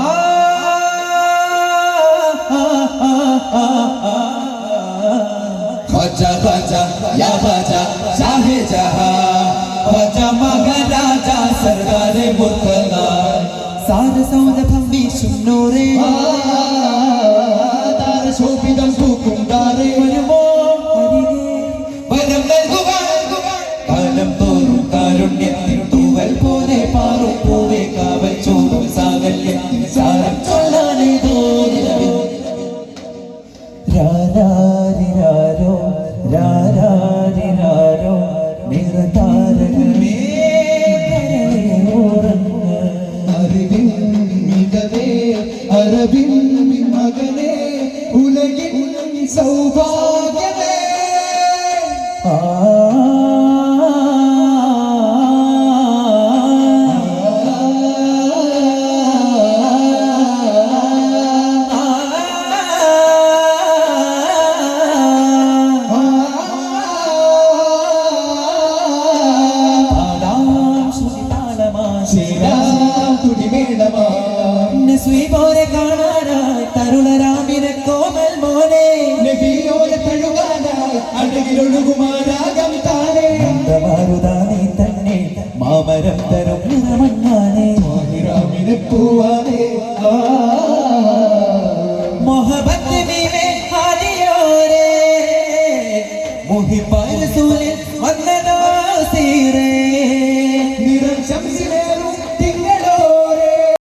ആ, ആ, ആ, ആ, ആ. ഖ്വാജ ഖ്വാജ യാ ഖ്വാജ ഷാഹെ ജഹാ ഖ്വാജ മഹാരാജ സർദാരെ മുർത്തല സാര സൗരഭം വീശും നൂറേ താരശോഭിതം പൂക്കും താരേ വരുമോ അരികെ വരം നൽകുവാൻ കാലം തോറും കാരുണ്യത്തിൻ തൂവൽ പോലെ അറിവിൻ മകനേ ഉലകിൻ സൗഭാഗ്യമേ നസ്വീബോരെ കാണാനായി തരുളരാമിനെ കോമൽ മോനെ. നബിയോരെ തഴുകാനായി തന്നെ മാമരം തരും നിറമണ്ണാനെ മോഹിറാമിനെ പൂവാനെ മൊഹബത്ത്